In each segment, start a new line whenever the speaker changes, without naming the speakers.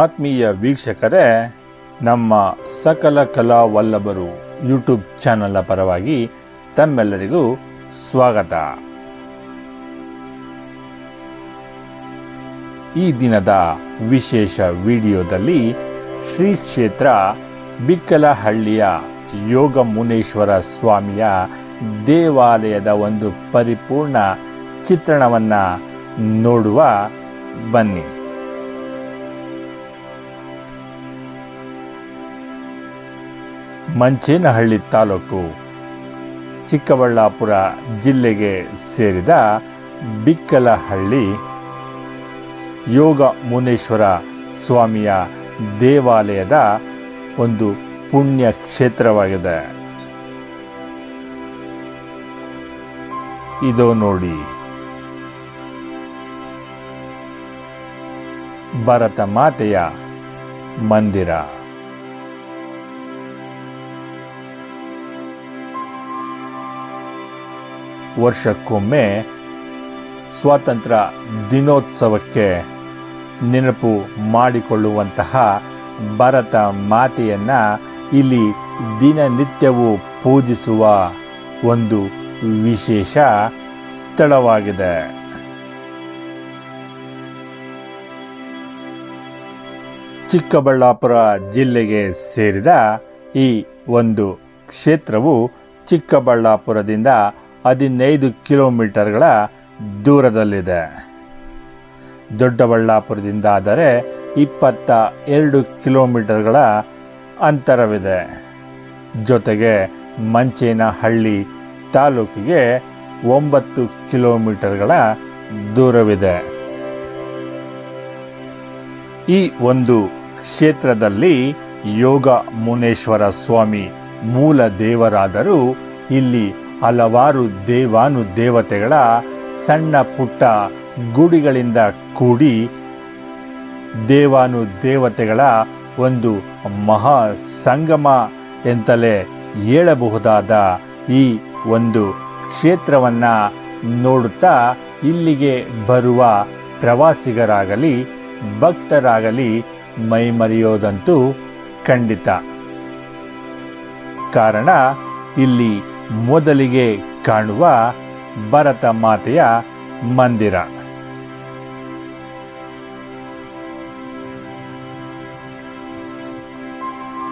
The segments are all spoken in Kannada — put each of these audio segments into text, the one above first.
ಆತ್ಮೀಯ ವೀಕ್ಷಕರೇ, ನಮ್ಮ ಸಕಲ ಕಲಾ ವಲ್ಲಭರು ಯೂಟ್ಯೂಬ್ ಚಾನಲ್ನ ಪರವಾಗಿ ತಮ್ಮೆಲ್ಲರಿಗೂ ಸ್ವಾಗತ. ಈ ದಿನದ ವಿಶೇಷ ವಿಡಿಯೋದಲ್ಲಿ ಶ್ರೀ ಕ್ಷೇತ್ರ ಬಿಕ್ಕಲಹಳ್ಳಿಯ ಯೋಗ ಮುನೇಶ್ವರ ಸ್ವಾಮಿಯ ದೇವಾಲಯದ ಒಂದು ಪರಿಪೂರ್ಣ ಚಿತ್ರಣವನ್ನು ನೋಡುವ ಬನ್ನಿ. ಮಂಚೇನಹಳ್ಳಿ ತಾಲೂಕು, ಚಿಕ್ಕಬಳ್ಳಾಪುರ ಜಿಲ್ಲೆಗೆ ಸೇರಿದ ಬಿಕ್ಕಲಹಳ್ಳಿ ಯೋಗ ಮುನೇಶ್ವರ ಸ್ವಾಮಿಯ ದೇವಾಲಯದ ಒಂದು ಪುಣ್ಯ ಕ್ಷೇತ್ರವಾಗಿದೆ. ಇದು ನೋಡಿ. ಭರತ ಮಾತೆಯ ಮಂದಿರ. ವರ್ಷಕ್ಕೊಮ್ಮೆ ಸ್ವಾತಂತ್ರ್ಯ ದಿನೋತ್ಸವಕ್ಕೆ ನೆನಪು ಮಾಡಿಕೊಳ್ಳುವಂತಹ ಭರತ ಮಾತೆಯನ್ನು ಇಲ್ಲಿ ದಿನನಿತ್ಯವೂ ಪೂಜಿಸುವ ಒಂದು ವಿಶೇಷ ಸ್ಥಳವಾಗಿದೆ. ಚಿಕ್ಕಬಳ್ಳಾಪುರ ಜಿಲ್ಲೆಗೆ ಸೇರಿದ ಈ ಒಂದು ಕ್ಷೇತ್ರವು ಚಿಕ್ಕಬಳ್ಳಾಪುರದಿಂದ ಹದಿನೈದು ಕಿಲೋಮೀಟರ್ಗಳ ದೂರದಲ್ಲಿದೆ. ದೊಡ್ಡಬಳ್ಳಾಪುರದಿಂದ ಆದರೆ ಇಪ್ಪತ್ತ ಎರಡು ಕಿಲೋಮೀಟರ್ಗಳ ಅಂತರವಿದೆ. ಜೊತೆಗೆ ಮಂಚೇನಹಳ್ಳಿ ತಾಲೂಕಿಗೆ ಒಂಬತ್ತು ಕಿಲೋಮೀಟರ್ಗಳ ದೂರವಿದೆ. ಈ ಒಂದು ಕ್ಷೇತ್ರದಲ್ಲಿ ಯೋಗ ಮುನೇಶ್ವರ ಸ್ವಾಮಿ ಮೂಲ ದೇವರಾದರೂ ಇಲ್ಲಿ ಹಲವಾರು ದೇವಾನು ದೇವತೆಗಳ ಸಣ್ಣ ಪುಟ್ಟ ಗುಡಿಗಳಿಂದ ಕೂಡಿ ದೇವಾನು ದೇವತೆಗಳ ಒಂದು ಮಹಾ ಸಂಗಮ ಎಂತಲೇ ಹೇಳಬಹುದಾದ ಈ ಒಂದು ಕ್ಷೇತ್ರವನ್ನು ನೋಡುತ್ತಾ ಇಲ್ಲಿಗೆ ಬರುವ ಪ್ರವಾಸಿಗರಾಗಲಿ, ಭಕ್ತರಾಗಲಿ ಮೈಮರೆಯೋದಂತೂ ಖಂಡಿತ. ಕಾರಣ, ಇಲ್ಲಿ ಮೊದಲಿಗೆ ಕಾಣುವ ಭರತ ಮಾತೆಯ ಮಂದಿರ.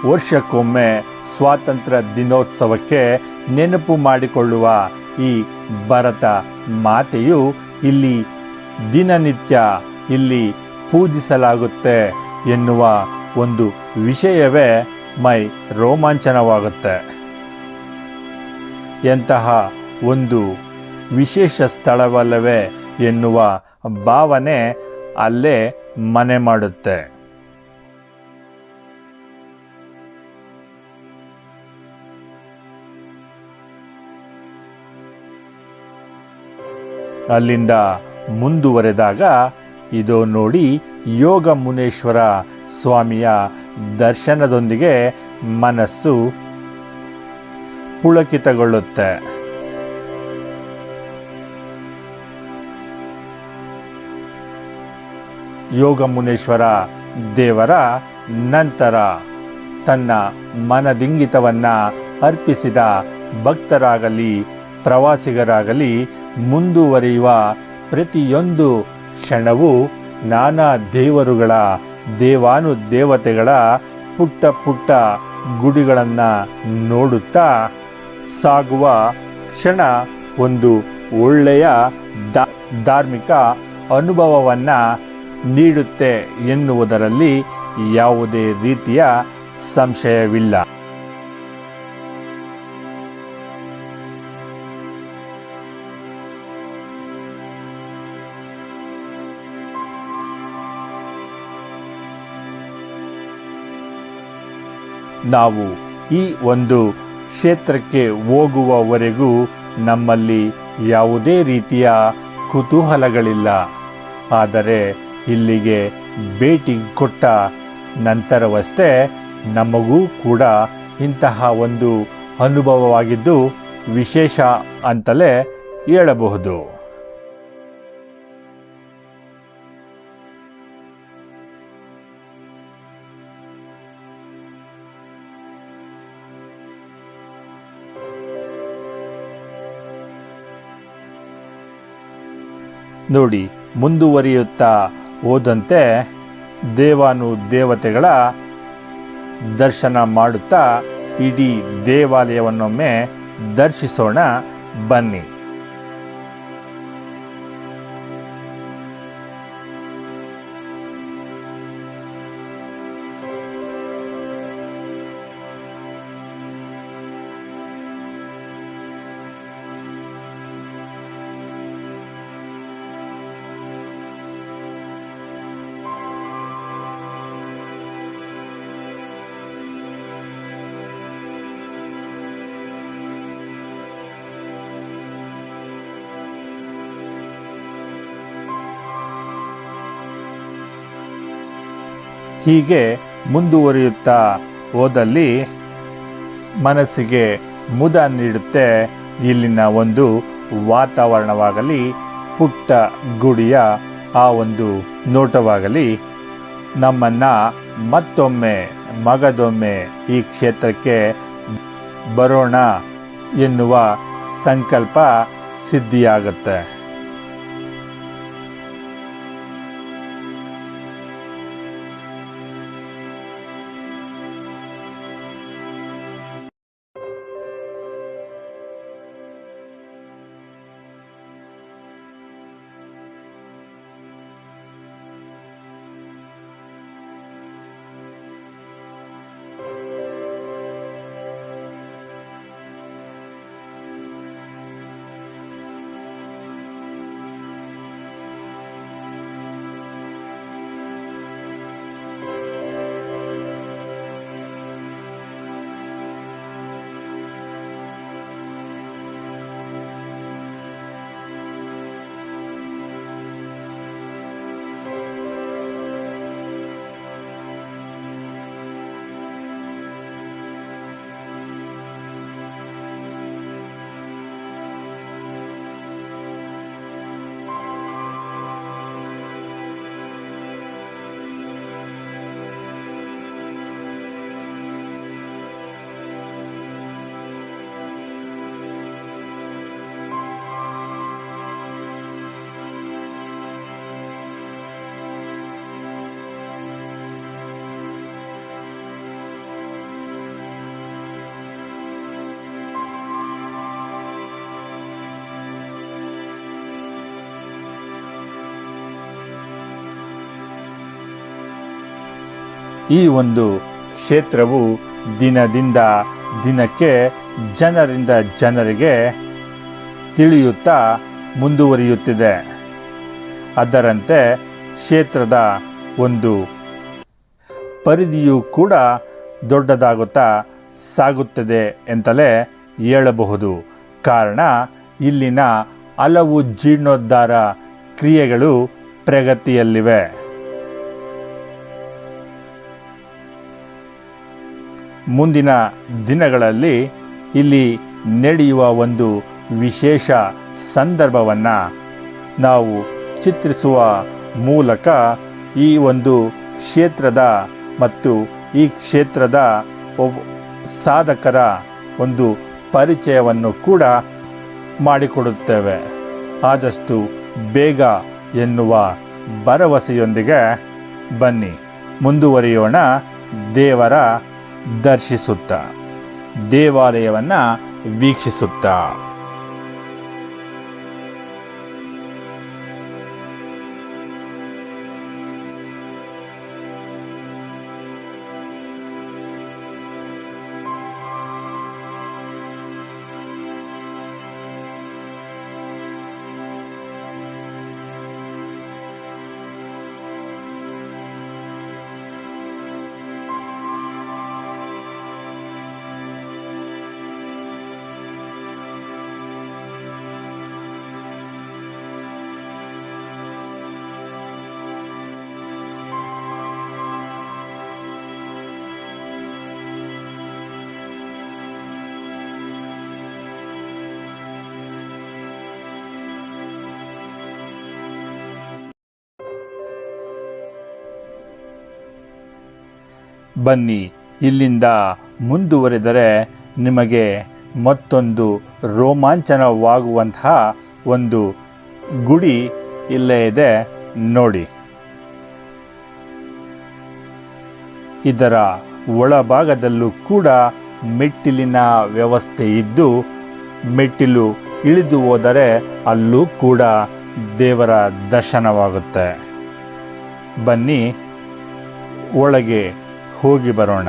ವರ್ಷಕ್ಕೊಮ್ಮೆ ಸ್ವಾತಂತ್ರ್ಯ ದಿನೋತ್ಸವಕ್ಕೆ ನೆನಪು ಮಾಡಿಕೊಳ್ಳುವ ಈ ಭರತ ಮಾತೆಯು ಇಲ್ಲಿ ದಿನನಿತ್ಯ ಇಲ್ಲಿ ಪೂಜಿಸಲಾಗುತ್ತೆ ಎನ್ನುವ ಒಂದು ವಿಷಯವೇ ಮೈ ರೋಮಾಂಚನವಾಗುತ್ತೆ. ಎಂತಹ ಒಂದು ವಿಶೇಷ ಸ್ಥಳವಲ್ಲವೇ ಎನ್ನುವ ಭಾವನೆ ಅಲ್ಲೇ ಮನೆ ಮಾಡುತ್ತೆ. ಅಲ್ಲಿಂದ ಮುಂದುವರೆದಾಗ ಇದು ನೋಡಿ ಯೋಗ ಮುನೇಶ್ವರ ಸ್ವಾಮಿಯ ದರ್ಶನದೊಂದಿಗೆ ಮನಸ್ಸು ಪುಳಕಿತಗೊಳ್ಳುತ್ತೆ. ಯೋಗ ಮುನೇಶ್ವರ ದೇವರ ನಂತರ ತನ್ನ ಮನದಿಂಗಿತವನ್ನ ಅರ್ಪಿಸಿದ ಭಕ್ತರಾಗಲಿ, ಪ್ರವಾಸಿಗರಾಗಲಿ ಮುಂದುವರಿಯುವ ಪ್ರತಿಯೊಂದು ಕ್ಷಣವೂ ನಾನಾ ದೇವರುಗಳ ದೇವಾನು ದೇವತೆಗಳ ಪುಟ್ಟ ಪುಟ್ಟ ಗುಡಿಗಳನ್ನು ನೋಡುತ್ತಾ ಸಾಗುವ ಕ್ಷಣ ಒಂದು ಒಳ್ಳೆಯ ಧಾರ್ಮಿಕ ಅನುಭವವನ್ನು ನೀಡುತ್ತೆ ಎನ್ನುವುದರಲ್ಲಿ ಯಾವುದೇ ರೀತಿಯ ಸಂಶಯವಿಲ್ಲ. ನಾವು ಈ ಒಂದು ಕ್ಷೇತ್ರಕ್ಕೆ ಹೋಗುವವರೆಗೂ ನಮ್ಮಲ್ಲಿ ಯಾವುದೇ ರೀತಿಯ ಕುತೂಹಲಗಳಿಲ್ಲ. ಆದರೆ ಇಲ್ಲಿಗೆ ಭೇಟಿ ಕೊಟ್ಟ ನಂತರವಷ್ಟೇ ನಮಗೂ ಕೂಡ ಇಂತಹ ಒಂದು ಅನುಭವವಾಗಿದ್ದು ವಿಶೇಷ ಅಂತಲೇ ಹೇಳಬಹುದು. ನೋಡಿ ಮುಂದುವರಿಯುತ್ತಾ ಹೋದಂತೆ ದೇವಾನು ದೇವತೆಗಳ ದರ್ಶನ ಮಾಡುತ್ತಾ ಇಡೀ ದೇವಾಲಯವನ್ನೊಮ್ಮೆ ದರ್ಶಿಸೋಣ ಬನ್ನಿ. ಹೀಗೆ ಮುಂದುವರಿಯುತ್ತಾ ಹೋದಲ್ಲಿ ಮನಸ್ಸಿಗೆ ಮುದ ನೀಡುತ್ತೆ. ಇಲ್ಲಿನ ಒಂದು ವಾತಾವರಣವಾಗಲಿ, ಪುಟ್ಟ ಗುಡಿಯ ಆ ಒಂದು ನೋಟವಾಗಲಿ, ನಮ್ಮನ್ನು ಮತ್ತೊಮ್ಮೆ, ಮಗದೊಮ್ಮೆ ಈ ಕ್ಷೇತ್ರಕ್ಕೆ ಬರೋಣ ಎನ್ನುವ ಸಂಕಲ್ಪ ಸಿದ್ಧಿಯಾಗುತ್ತೆ. ಈ ಒಂದು ಕ್ಷೇತ್ರವು ದಿನದಿಂದ ದಿನಕ್ಕೆ ಜನರಿಂದ ಜನರಿಗೆ ತಿಳಿಯುತ್ತಾ ಮುಂದುವರಿಯುತ್ತಿದೆ. ಅದರಂತೆ ಕ್ಷೇತ್ರದ ಒಂದು ಪರಿಧಿಯು ಕೂಡ ದೊಡ್ಡದಾಗುತ್ತಾ ಸಾಗುತ್ತದೆ ಎಂತಲೇ ಹೇಳಬಹುದು. ಕಾರಣ ಇಲ್ಲಿನ ಹಲವು ಜೀರ್ಣೋದ್ಧಾರ ಕ್ರಿಯೆಗಳು ಪ್ರಗತಿಯಲ್ಲಿವೆ. ಮುಂದಿನ ದಿನಗಳಲ್ಲಿ ಇಲ್ಲಿ ನಡೆಯುವ ಒಂದು ವಿಶೇಷ ಸಂದರ್ಭವನ್ನು ನಾವು ಚಿತ್ರಿಸುವ ಮೂಲಕ ಈ ಒಂದು ಕ್ಷೇತ್ರದ ಮತ್ತು ಈ ಕ್ಷೇತ್ರದ ಸಾಧಕರ ಒಂದು ಪರಿಚಯವನ್ನು ಕೂಡ ಮಾಡಿಕೊಡುತ್ತೇವೆ. ಆದಷ್ಟು ಬೇಗ ಎನ್ನುವ ಭರವಸೆಯೊಂದಿಗೆ ಬನ್ನಿ. ಮುಂದುವರಿಯೋಣ ದೇವರ ದರ್ಶಿಸುತ್ತಾ ದೇವಾಲಯವನ್ನು ವೀಕ್ಷಿಸುತ್ತಾ. ಬನ್ನಿ, ಇಲ್ಲಿಂದ ಮುಂದುವರೆದರೆ ನಿಮಗೆ ಮತ್ತೊಂದು ರೋಮಾಂಚನವಾಗುವಂತಹ ಒಂದು ಗುಡಿ ಇಲ್ಲೇ ಇದೆ ನೋಡಿ. ಇದರ ಒಳಭಾಗದಲ್ಲೂ ಕೂಡ ಮೆಟ್ಟಿಲಿನ ವ್ಯವಸ್ಥೆ ಇದ್ದು, ಮೆಟ್ಟಿಲು ಇಳಿದು ಹೋದರೆ ಅಲ್ಲೂ ಕೂಡ ದೇವರ ದರ್ಶನವಾಗುತ್ತೆ. ಬನ್ನಿ, ಒಳಗೆ ಹೋಗಿ ಬರೋಣ.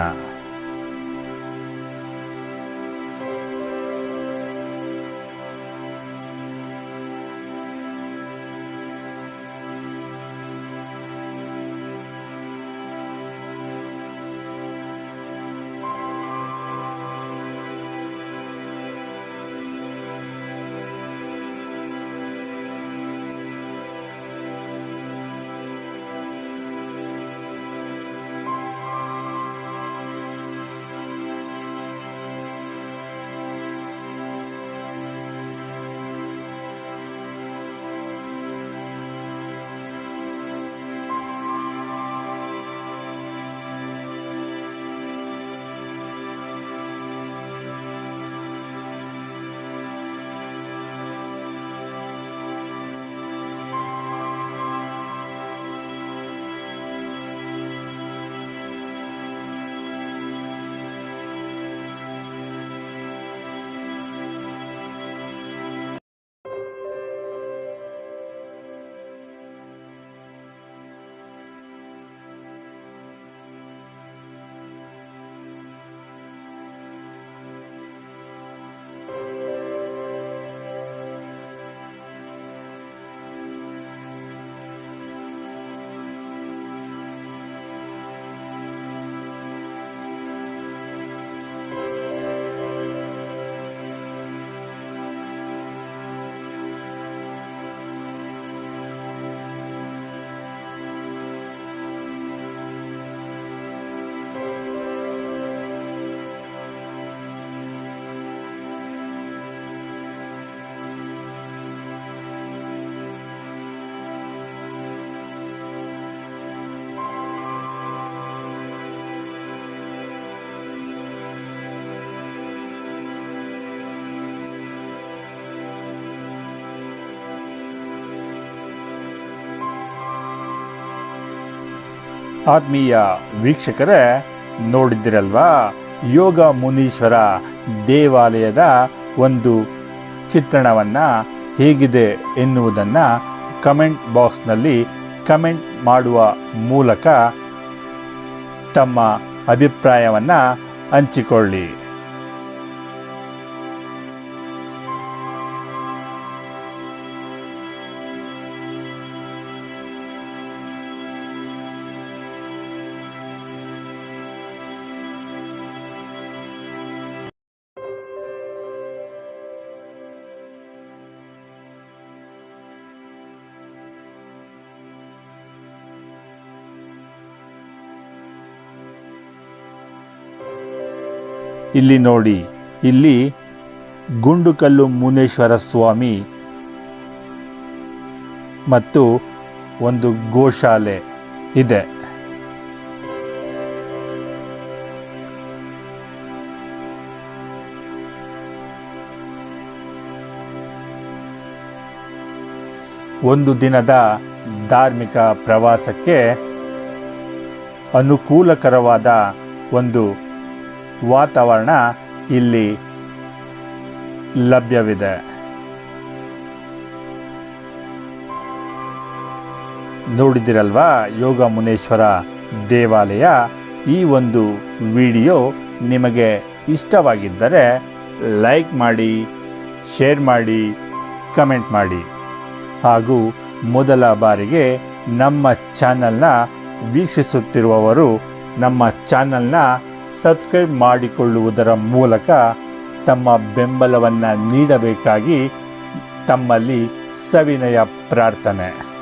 ಆತ್ಮೀಯ ವೀಕ್ಷಕರೇ, ನೋಡಿದ್ದಿರಲ್ವಾ? ಯೋಗ ಮುನೀಶ್ವರ ದೇವಾಲಯದ ಒಂದು ಚಿತ್ರಣವನ್ನು ಹೇಗಿದೆ ಎನ್ನುವುದನ್ನು ಕಮೆಂಟ್ ಬಾಕ್ಸ್ನಲ್ಲಿ ಕಮೆಂಟ್ ಮಾಡುವ ಮೂಲಕ ತಮ್ಮ ಅಭಿಪ್ರಾಯವನ್ನು ಹಂಚಿಕೊಳ್ಳಿ. ಇಲ್ಲಿ ನೋಡಿ, ಇಲ್ಲಿ ಗುಂಡುಕಲ್ಲು ಮುನೇಶ್ವರ ಸ್ವಾಮಿ ಮತ್ತು ಒಂದು ಗೋಶಾಲೆ ಇದೆ. ಒಂದು ದಿನದ ಧಾರ್ಮಿಕ ಪ್ರವಾಸಕ್ಕೆ ಅನುಕೂಲಕರವಾದ ಒಂದು ವಾತಾವರಣ ಇಲ್ಲಿ ಲಭ್ಯವಿದೆ. ನೋಡಿದಿರಲ್ವಾ ಯೋಗ ಮುನೇಶ್ವರ ದೇವಾಲಯ? ಈ ಒಂದು ವಿಡಿಯೋ ನಿಮಗೆ ಇಷ್ಟವಾಗಿದ್ದರೆ ಲೈಕ್ ಮಾಡಿ, ಶೇರ್ ಮಾಡಿ, ಕಮೆಂಟ್ ಮಾಡಿ. ಹಾಗೂ ಮೊದಲ ಬಾರಿಗೆ ನಮ್ಮ ಚಾನಲ್ನ ವೀಕ್ಷಿಸುತ್ತಿರುವವರು ನಮ್ಮ ಚಾನಲ್ನ ಸಬ್ಸ್ಕ್ರೈಬ್ ಮಾಡಿಕೊಳ್ಳುವುದರ ಮೂಲಕ ತಮ್ಮ ಬೆಂಬಲವನ್ನು ನೀಡಬೇಕಾಗಿ ತಮ್ಮಲ್ಲಿ ಸವಿನಯ ಪ್ರಾರ್ಥನೆ.